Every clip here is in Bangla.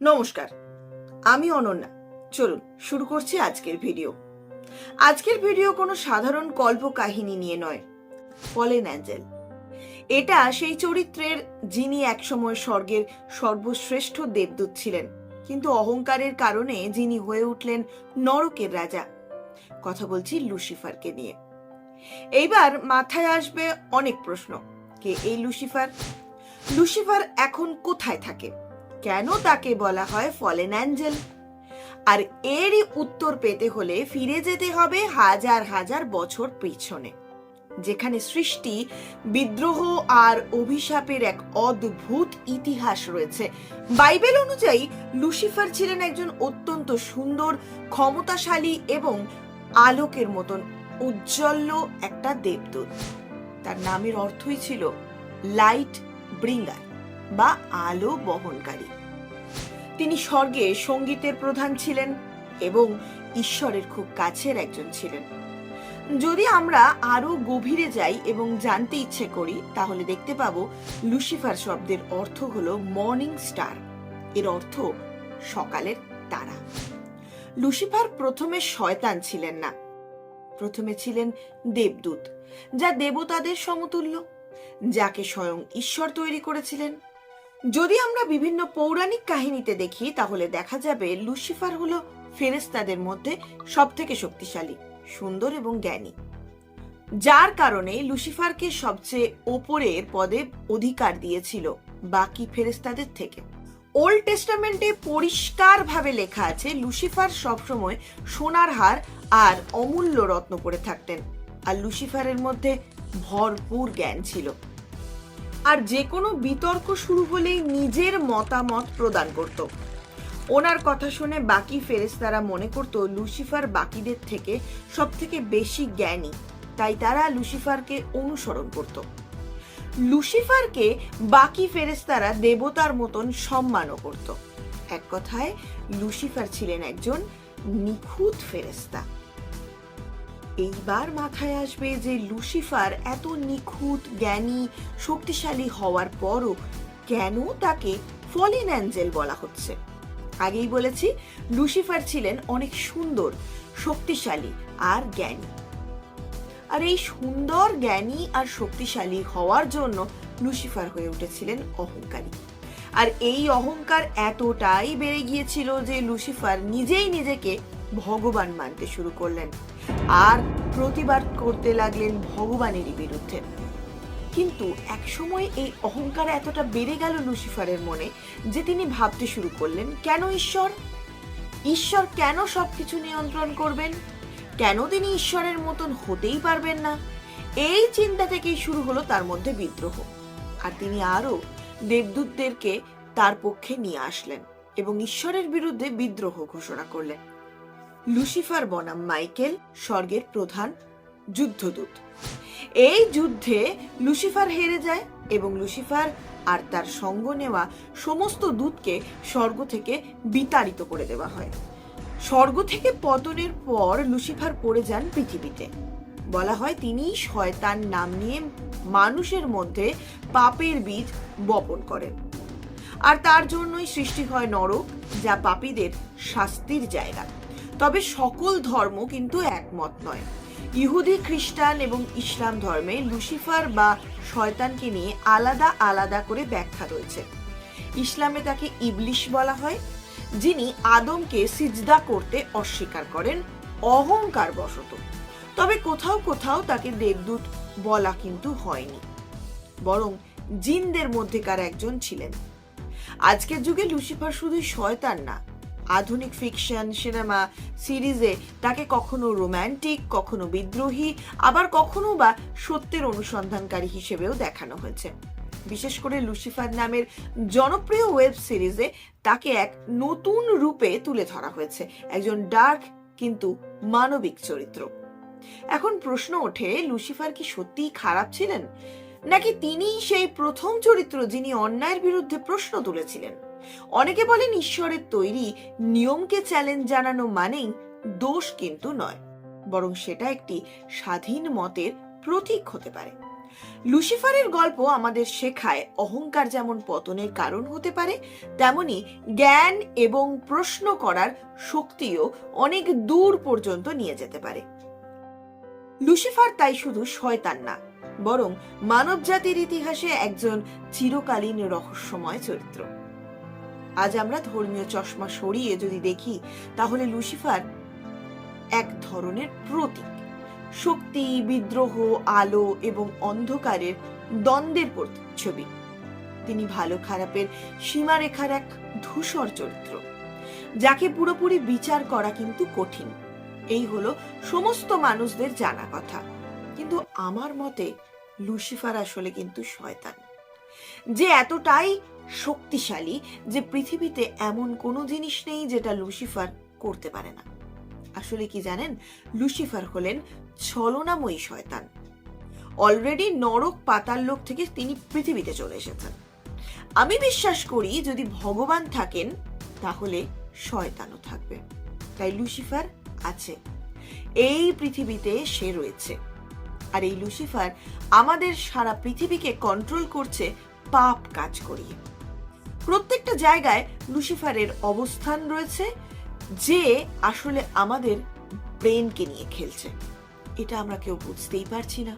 নমস্কার, আমি অনন্যা। চলুন, শুরু করছি আজকের ভিডিও। আজকের ভিডিও কোনো সাধারণ কল্প কাহিনী নিয়ে নয় ফলেন অ্যাঞ্জেল। এটা সেই চরিত্রের যিনি একসময় স্বর্গের সর্বশ্রেষ্ঠ দেবদূত ছিলেন, কিন্তু অহংকারের কারণে যিনি হয়ে উঠলেন নরকের রাজা। কথা বলছি লুসিফারকে নিয়ে। এইবার মাথায় আসবে অনেক প্রশ্ন, কে এই লুসিফার? লুসিফার এখন কোথায় থাকে? কেন তাকে বলা হয় ফলেন অ্যাঞ্জেল আর এরই উত্তর পেতে হলে ফিরে যেতে হবে হাজার হাজার বছর পিছনে, যেখানে সৃষ্টি, বিদ্রোহ আর অভিশাপের এক অদ্ভুত ইতিহাস রয়েছে। বাইবেল অনুযায়ী লুসিফার ছিলেন একজন অত্যন্ত সুন্দর, ক্ষমতাশালী এবং আলোকের মতন উজ্জ্বল্য একটা দেবদূত। তার নামের অর্থই ছিল লাইট ব্রিঙ্গার বা আলো বহনকারী। তিনি স্বর্গে সঙ্গীতের প্রধান ছিলেন এবং ঈশ্বরের খুব কাছের একজন ছিলেন। যদি আমরা আরও গভীরে যাই এবং জানতে ইচ্ছে করি, তাহলে দেখতে পাবো লুসিফার শব্দের অর্থ হলো মর্নিং স্টার। এর অর্থ সকালের তারা। লুসিফার প্রথমে শয়তান ছিলেন না। প্রথমে ছিলেন দেবদূত, যা দেবতাদের সমতুল্য, যাকে স্বয়ং ঈশ্বর তৈরি করেছিলেন। যদি আমরা বিভিন্ন পৌরাণিক কাহিনীতে দেখি, তাহলে দেখা যাবে লুসিফার হলো ফেরেস্তাদের মধ্যে সব থেকে শক্তিশালী, সুন্দর এবং জ্ঞানী। যার কারণে লুসিফারকে সবচেয়ে ওপরের পদে অধিকার দিয়েছিল বাকি ফেরেস্তাদের থেকে। ওল্ড টেস্টামেন্টে পরিষ্কারভাবে লেখা আছে, লুসিফার সবসময় সোনার হার আর অমূল্য রত্ন পরে থাকতেন। আর লুসিফারের মধ্যে ভরপুর জ্ঞান ছিল। আর যে কোনো বিতর্ক শুরু হলেই নিজের মতামত প্রদান করত। ওনার কথা শুনে বাকি ফেরেশতারা মনে করত লুসিফার বাকিদের থেকে সব থেকে বেশি জ্ঞানী, তাই তারা লুসিফারকে অনুসরণ করত। লুসিফারকে বাকি ফেরেশতারা দেবতার মতন সম্মানও করত। এক কথায়, লুসিফার ছিলেন একজন নিখুঁত ফেরেশতা। এইবার মাথায় আসবে যে লুসিফার এত নিখুঁত, জ্ঞানী, শক্তিশালী হওয়ার পরও কেন তাকে ফলিন অ্যাঞ্জেল বলা হচ্ছে? আগেই বলেছি, লুসিফার ছিলেন অনেক সুন্দর, শক্তিশালী আর জ্ঞানী। আর এই সুন্দর, জ্ঞানী আর শক্তিশালী হওয়ার জন্য লুসিফার হয়ে উঠেছিলেন অহংকারী। আর এই অহংকার এতটাই বেড়ে গিয়েছিল যে লুসিফার নিজেই নিজেকে ভগবান মানতে শুরু করলেন। আর প্রতিবাদ করতে লাগলেন ভগবানেরই বিরুদ্ধে। কিন্তু একসময় এই অহংকার এতটা বেড়ে গেল লুসিফারের মনে যে তিনি ভাবতে শুরু করলেন, কেন ঈশ্বর? ঈশ্বর কেন সবকিছু নিয়ন্ত্রণ করবেন? কেন তিনি ঈশ্বরের মতন হতেই পারবেন না? এই চিন্তা থেকেই শুরু হলো তার মধ্যে বিদ্রোহ। আর তিনি আরও দেবদূতদেরকে তার পক্ষে নিয়ে আসলেন এবং ঈশ্বরের বিরুদ্ধে বিদ্রোহ ঘোষণা করলেন। লুসিফার বনাম মাইকেল স্বর্গের প্রধান যুদ্ধদূত। এই যুদ্ধে লুসিফার হেরে যায় এবং লুসিফার আর তার সঙ্গ নেওয়া সমস্ত দূতকে স্বর্গ থেকে বিতাড়িত করে দেওয়া হয়। স্বর্গ থেকে পতনের পর লুসিফার পড়ে যান পৃথিবীতে। বলা হয় তিনি শয়তান নাম নিয়ে মানুষের মধ্যে পাপের বীজ বপন করেন। আর তার জন্যই সৃষ্টি হয় নরক, যা পাপীদের শাস্তির জায়গা। তবে সকল ধর্ম কিন্তু একমত নয়। ইহুদি, খ্রিস্টান এবং ইসলাম ধর্মে লুসিফার বা শয়তানকে নিয়ে আলাদা আলাদা করে ব্যাখ্যা রয়েছে। ইসলামে তাকে ইবলিশ বলা হয়, যিনি আদমকে সিজদা করতে অস্বীকার করেন, অহংকার বশত। তবে কোথাও কোথাও তাকে দেবদূত বলা কিন্তু হয়নি। বরং জিনদের মধ্যেকার একজন ছিলেন। আজকের যুগে লুসিফার শুধু শয়তান না আধুনিক ফিকশন সিনেমা সিরিজে তাকে কখনো রোম্যান্টিক কখনো বিদ্রোহী, আবার কখনো বা সত্যের অনুসন্ধানকারী হিসেবেও দেখানো হয়েছে। বিশেষ করে লুসিফার নামের জনপ্রিয় ওয়েব সিরিজে তাকে এক নতুন রূপে তুলে ধরা হয়েছে, একজন ডার্ক কিন্তু মানবিক চরিত্র। এখন প্রশ্ন ওঠে, লুসিফার কি সত্যিই খারাপ ছিলেন? নাকি তিনিই সেই প্রথম চরিত্র যিনি অন্যায়ের বিরুদ্ধে প্রশ্ন তুলেছিলেন? অনেকে বলেন ঈশ্বরের তৈরি নিয়মকে চ্যালেঞ্জ জানানো মানেই দোষ কিন্তু নয়, বরং সেটা একটি স্বাধীন মতের প্রতীক হতে পারে। লুসিফারের গল্প আমাদের শেখায় অহংকার যেমন পতনের কারণ হতে পারে, তেমনি জ্ঞান এবং প্রশ্ন করার শক্তিও অনেক দূর পর্যন্ত নিয়ে যেতে পারে। লুসিফার তাই শুধু শয়তান না, বরং মানব জাতির ইতিহাসে একজন চিরকালীন রহস্যময় চরিত্র। আজ আমরা ধর্মীয় চশমা সরিয়ে যদি দেখি, তাহলে লুসিফার এক ধরনের প্রতীক। শক্তি, বিদ্রোহ, আলো এবং অন্ধকারের দ্বন্দ্বের ছবি তিনি ভালো খারাপের সীমারেখার এক ধূসর চরিত্র, যাকে পুরোপুরি বিচার করা কিন্তু কঠিন। এই হলো সমস্ত মানুষদের জানা কথা। কিন্তু আমার মতে লুসিফার আসলে কিন্তু শয়তান। যে এতটাই শক্তিশালী যে পৃথিবীতে এমন কোনো জিনিস নেই যেটা লুসিফার করতে পারে না। আসলে কি জানেন? লুসিফার হলেন ছলনাময়ী শয়তান। অলরেডি নরক পাতাল লোক থেকে তিনি পৃথিবীতে চলে এসেছেন। আমি বিশ্বাস করি যদি ভগবান থাকেন, তাহলে শয়তানও থাকবে। তাই লুসিফার আছে। এই পৃথিবীতে সে রয়েছে। আর এই লুসিফার আমাদের সারা পৃথিবীকে কন্ট্রোল করছে পাপ কাজ করিয়ে। প্রত্যেকটা জায়গায় লুসিফারের অবস্থান রয়েছে, যে আসলে আমাদের ব্রেনকে নিয়ে খেলছে। এটা আমরা কেউ বুঝতেই পারছি না।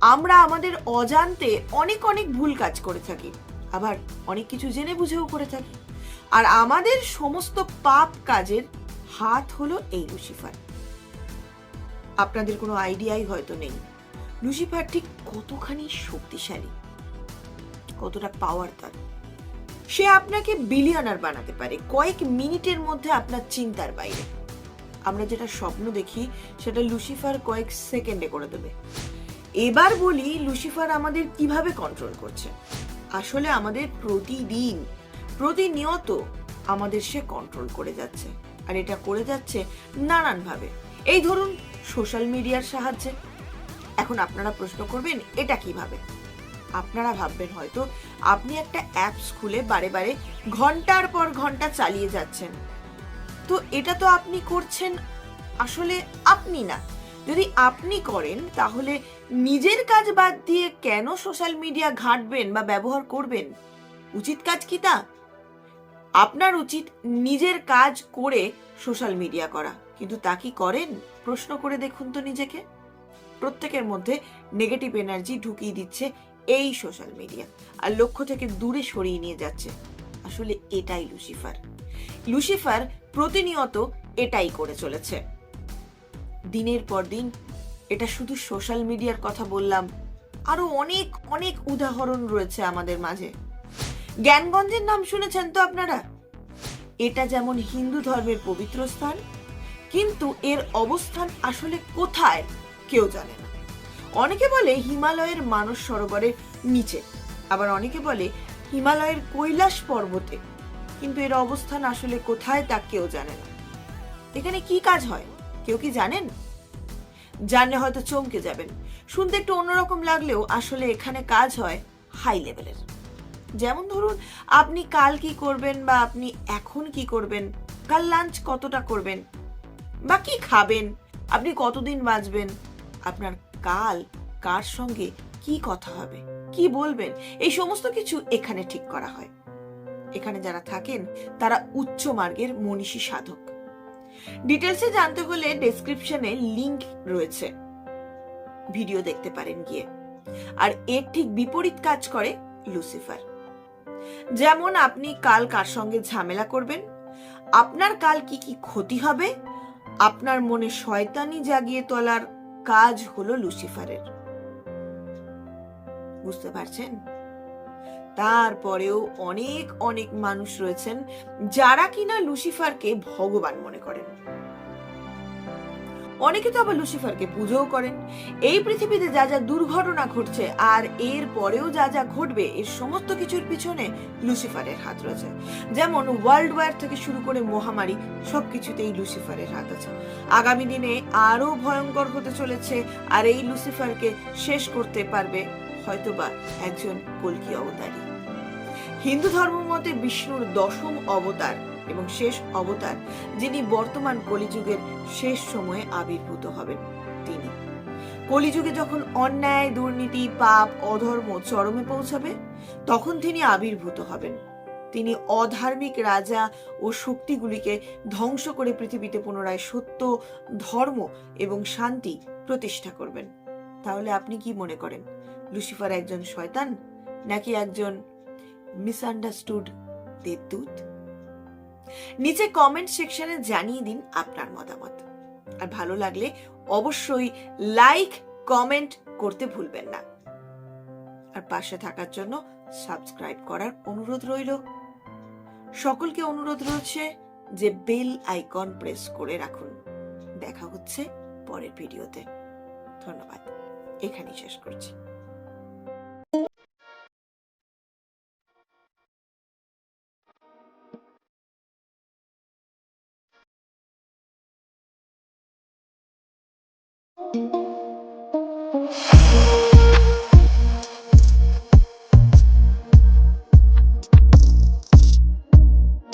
আমরা আমাদের অজান্তে অনেক অনেক ভুল কাজ করে থাকি, আবার অনেক কিছু জেনে বুঝেও করে থাকি। আর আমাদের সমস্ত পাপ কাজের হাত হলো এই লুসিফার আপনাদের কোনো আইডিয়াই হয়তো নেই। লুসিফার ঠিক কতখানি শক্তিশালী, কতটা পাওয়ার তার। সে আপনাকে বিলিয়নার বানাতে পারে। কয়েক মিনিটের মধ্যে আপনার চিন্তার বাইরে। আমরা যেটা স্বপ্ন দেখি, সেটা লুসিফার কয়েক সেকেন্ডে করে দেবে। এবার বলি লুসিফার আমাদের কীভাবে কন্ট্রোল করছে? আসলে আমাদের প্রতিদিন, প্রতিনিয়ত আমাদের সে কন্ট্রোল করে যাচ্ছে। আর এটা করে যাচ্ছে নানানভাবে। এই ধরুন সোশ্যাল মিডিয়ার সাহায্যে। এখন আপনারা প্রশ্ন করবেন, এটা কীভাবে? আপনারা ভাববেন হয়তো, আপনি একটা অ্যাপস খুলে বারে বারে ঘণ্টার পর ঘণ্টা চালিয়ে যাচ্ছেন। তো এটা তো আপনি করছেন, আসলে আপনি না। যদি আপনি করেন, তাহলে নিজের কাজ বাদ দিয়ে কেন সোশ্যাল মিডিয়া ঘাঁটবেন বা ব্যবহার করবেন? উচিত কাজ কি তা? আপনার উচিত নিজের কাজ করে সোশ্যাল মিডিয়া করা। কিন্তু তা কি করেন? প্রশ্ন করে দেখুন তো নিজেকে। প্রত্যেকের মধ্যে নেগেটিভ এনার্জি ঢুকিয়ে দিচ্ছে এই সোশ্যাল মিডিয়া। আর লক্ষ্য থেকে দূরে সরিয়ে নিয়ে যাচ্ছে আসলে এটাই লুসিফার। লুসিফার প্রতিনিয়ত এটাই করে চলেছে। দিনের পর দিন এটা শুধু সোশ্যাল মিডিয়ার কথা বললাম, আরও অনেক অনেক উদাহরণ রয়েছে আমাদের মাঝে। জ্ঞানগঞ্জের নাম শুনেছেন তো আপনারা? এটা যেমন হিন্দু ধর্মের পবিত্র স্থান, কিন্তু এর অবস্থান আসলে কোথায় কেউ জানে না। অনেকে বলে হিমালয়ের মানস সরোবরের নিচে, আবার অনেকে বলে হিমালয়ের কৈলাস পর্বতে, কিন্তু এর অবস্থান আসলে কোথায় তা কেউ জানে না। এখানে কি কাজ হয়, কেউ কি জানেন? জানলে হয়তো চমকে যাবেন। শুনতে একটু অন্যরকম লাগলেও আসলে এখানে কাজ হয় হাই লেভেলের যেমন ধরুন, আপনি কাল কি করবেন বা আপনি এখন কি করবেন, কাল লাঞ্চ কতটা করবেন, বা কি খাবেন, আপনি কতদিন বাঁচবেন, আপনার কাল কার সঙ্গে কি কথা হবে? কি বলবেন? এই সমস্ত কিছু এখানে ঠিক করা হয়। এখানে যারা থাকেন, তারা উচ্চ মার্গের মনীষী সাধক। ডিটেলসে জানতে হলে ডেসক্রিপশনে লিংক রয়েছে। ভিডিও দেখতে পারেন গিয়ে। আর এর ঠিক বিপরীত কাজ করে লুসিফার যেমন আপনি কাল কার সঙ্গে ঝামেলা করবেন, আপনার কাল কি কি ক্ষতি হবে, আপনার মনে শয়তানি জাগিয়ে তোলার কাজ হলো লুসিফারের। বুঝতে পারছেন? তারপরেও অনেক অনেক মানুষ রয়েছেন যারা কিনা লুসিফারকে ভগবান মনে করেন। অনেকে তো আবার লুসিফারকে পুজোও করেন। এই পৃথিবীতে যা যা দুর্ঘটনা ঘটছে আর এর পরেও যা যা ঘটবে, এর সমস্ত কিছুর পিছনে লুসিফারের হাত রয়েছে। যেমন ওয়ার্ল্ড ওয়ার থেকে শুরু করে মহামারী, সবকিছুতেই লুসিফারের হাত আছে। আগামী দিনে আরও ভয়ঙ্কর হতে চলেছে আর এই লুসিফারকে শেষ করতে পারবে হয়তোবা একজন কলকি অবতারী। হিন্দু ধর্ম মতে বিষ্ণুর দশম অবতার এবং শেষ অবতার, যিনি বর্তমান কলিযুগের শেষ সময়ে আবির্ভূত হবেন, তিনি। কলিযুগে যখন অন্যায়, দুর্নীতি, পাপ, অধর্ম চরমে পৌঁছাবে, তখন তিনি আবির্ভূত হবেন। তিনি অধার্মিক রাজা ও শক্তিগুলিকে ধ্বংস করে পৃথিবীতে পুনরায় সত্য, ধর্ম এবং শান্তি প্রতিষ্ঠা করবেন। তাহলে আপনি কি মনে করেন, লুসিফার একজন শয়তান নাকি একজন মিসআন্ডারস্টুড দেবদূত? নিচে কমেন্ট সেকশনে জানিয়ে দিন আপনার মতামত। আর ভালো লাগলে অবশ্যই লাইক কমেন্ট করতে ভুলবেন না। আর পাশে থাকার জন্য সাবস্ক্রাইব করার অনুরোধ রইল। সকলকে অনুরোধ রয়েছে যে বেল আইকন প্রেস করে রাখুন। দেখা হচ্ছে পরের ভিডিওতে ধন্যবাদ। এখানেই শেষ করছি।